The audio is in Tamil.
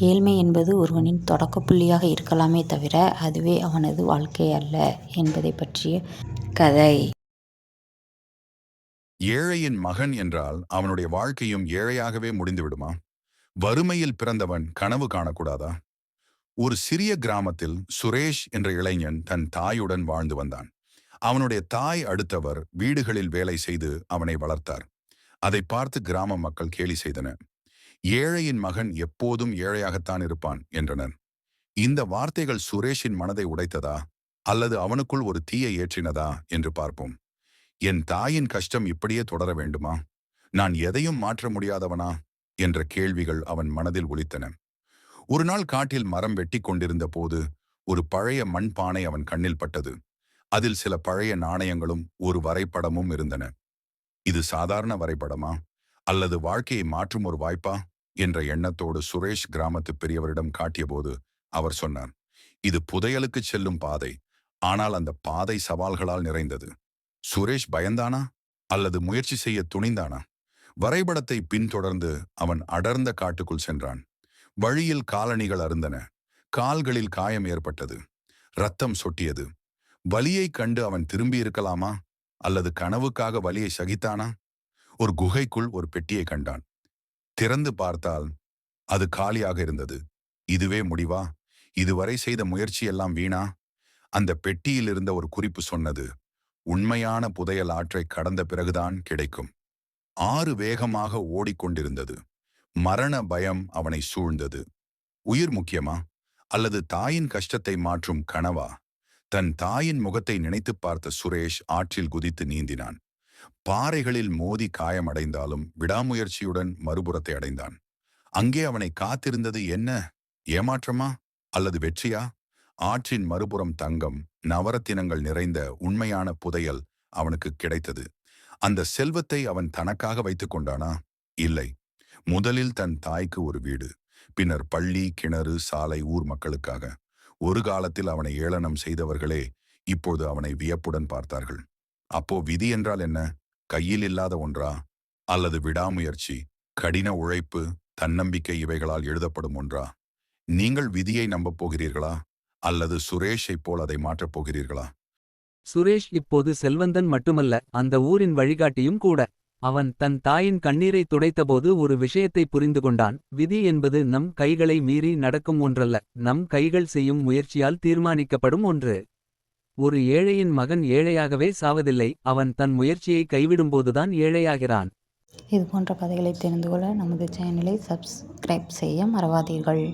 ஏழ்மை என்பது ஒருவனின் தொடக்க புள்ளியாக இருக்கலாமே தவிர அதுவே அவனது வாழ்க்கை அல்ல என்பதை பற்றிய கதை. ஏழையின் மகன் என்றால் அவனுடைய வாழ்க்கையும் ஏழையாகவே முடிந்து விடுமா வறுமையில் பிறந்தவன் கனவு காணக்கூடாதா? ஒரு சிறிய கிராமத்தில் சுரேஷ் என்ற இளைஞன் தன் தாயுடன் வாழ்ந்து வந்தான். அவனுடைய தாய் அடுத்தவர் வீடுகளில் வேலை செய்து அவனை வளர்த்தார். அதை பார்த்து கிராம மக்கள் கேலி செய்தனர். ஏழையின் மகன் எப்போதும் ஏழையாகத்தான் இருப்பான் என்றனர். இந்த வார்த்தைகள் சுரேஷின் மனதை உடைத்ததா? அல்லது அவனுக்குள் ஒரு தீயை ஏற்றினதா? என்று பார்ப்போம். என் தாயின் கஷ்டம் இப்படியே தொடர வேண்டுமா? நான் எதையும் மாற்ற முடியாதவனா? என்ற கேள்விகள் அவன் மனதில் ஒலித்தன. ஒரு நாள் காட்டில் மரம் வெட்டி கொண்டிருந்த போது ஒரு பழைய மண்பானை அவன் கண்ணில் பட்டது. அதில் சில பழைய நாணயங்களும் ஒரு வரைபடமும் இருந்தன. இது சாதாரண வரைபடமா? அல்லது வாழ்க்கையை மாற்றும் ஒரு வாய்ப்பா? என்ற எண்ணத்தோடு சுரேஷ் கிராமத்து பெரியவரிடம் காட்டியபோது அவர் சொன்னார் இது புதையலுக்கு செல்லும் பாதை. ஆனால் அந்த பாதை சவால்களால் நிறைந்தது. சுரேஷ் பயந்தானா? அல்லது முயற்சி செய்ய துணிந்தானா? வரைபடத்தை பின்தொடர்ந்து அவன் அடர்ந்த காட்டுக்குள் சென்றான். வழியில் காலணிகள் அருந்தன. கால்களில் காயம் ஏற்பட்டது. ரத்தம் சொட்டியது. வலியைக் கண்டு அவன் திரும்பியிருக்கலாமா அல்லது கனவுக்காக வலியை சகித்தானா? ஒரு குகைக்குள் ஒரு பெட்டியை கண்டான். திறந்து பார்த்தால் அது காலியாக இருந்தது. இதுவே முடிவா? இதுவரை செய்த முயற்சி எல்லாம் வீணா? அந்த பெட்டியில் இருந்த ஒரு குறிப்பு சொன்னது உண்மையான புதையல் ஆற்றை கடந்த பிறகுதான் கிடைக்கும். ஆறு வேகமாக ஓடிக்கொண்டிருந்தது. மரண பயம் அவனை சூழ்ந்தது. உயிர் முக்கியமா? அல்லது தாயின் கஷ்டத்தை மாற்றும் கனவா? தன் தாயின் முகத்தை நினைத்துப் பார்த்த சுரேஷ் ஆற்றில் குதித்து நீந்தினான். பாறைகளில் மோதி காயமடைந்தாலும் விடாமுயற்சியுடன் மறுபுறத்தை அடைந்தான். அங்கே அவனை காத்திருந்தது என்ன? ஏமாற்றமா? அல்லது வெற்றியா? ஆற்றின் மறுபுறம் தங்கம் நவரத்தினங்கள் நிறைந்த உண்மையான புதையல் அவனுக்கு கிடைத்தது. அந்த செல்வத்தை அவன் தனக்காக வைத்துக் கொண்டானா? இல்லை. முதலில் தன் தாய்க்கு ஒரு வீடு பின்னர் பள்ளி கிணறு சாலை ஊர் மக்களுக்காக. ஒரு காலத்தில் அவனை ஏளனம் செய்தவர்களே இப்போது அவனை வியப்புடன் பார்த்தார்கள். அப்போ விதி என்றால் என்ன? கையில் இல்லாத ஒன்றா? அல்லது விடாமுயற்சி கடின உழைப்பு தன்னம்பிக்கை இவைகளால் எழுதப்படும் ஒன்றா? நீங்கள் விதியை நம்பப் போகிறீர்களா? அல்லது சுரேஷைப் போல் அதை மாற்றப் போகிறீர்களா? சுரேஷ் இப்போது செல்வந்தன் மட்டுமல்ல அந்த ஊரின் வழிகாட்டியும் கூட. அவன் தன் தாயின் கண்ணீரை துடைத்தபோது ஒரு விஷயத்தை புரிந்து கொண்டான். விதி என்பது நம் கைகளை மீறி நடக்கும் ஒன்றல்ல நம் கைகள் செய்யும் முயற்சியால் தீர்மானிக்கப்படும் ஒன்று. ஒரு ஏழையின் மகன் ஏழையாகவே சாவதில்லை அவன் தன் முயற்சியை கைவிடும்போதுதான் ஏழையாகிறான். இது போன்ற கதைகளை தெரிந்து கொள்ள நமது சேனலை சப்ஸ்கிரைப் செய்ய மறவாதீர்கள்.